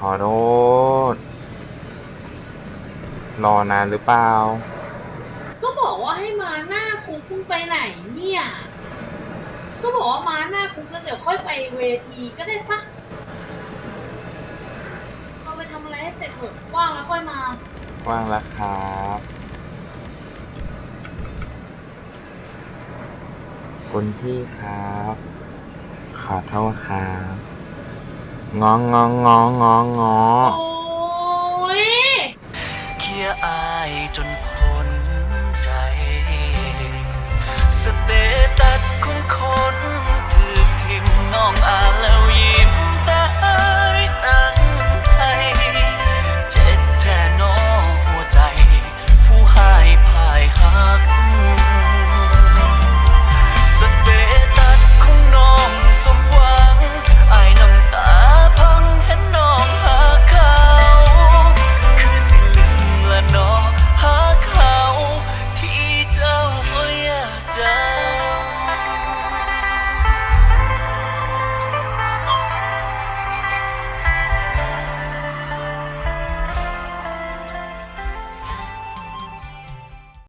ขอโทษ รอนานหรือเปล่า ก็บอกว่าให้มาหน้าคุกเพิ่งไปไหนเนี่ย ก็บอกว่ามาหน้าคุกแล้วเดี๋ยวค่อยไปเวทีก็ได้ปะเราไปทำอะไรให้เสร็จเถอะว่างแล้วค่อยมา ว่างแล้วครับคุณพี่ครับ ขอโทษครับ งองงองงองงองงอโอ้ย เคียอายจนพ้น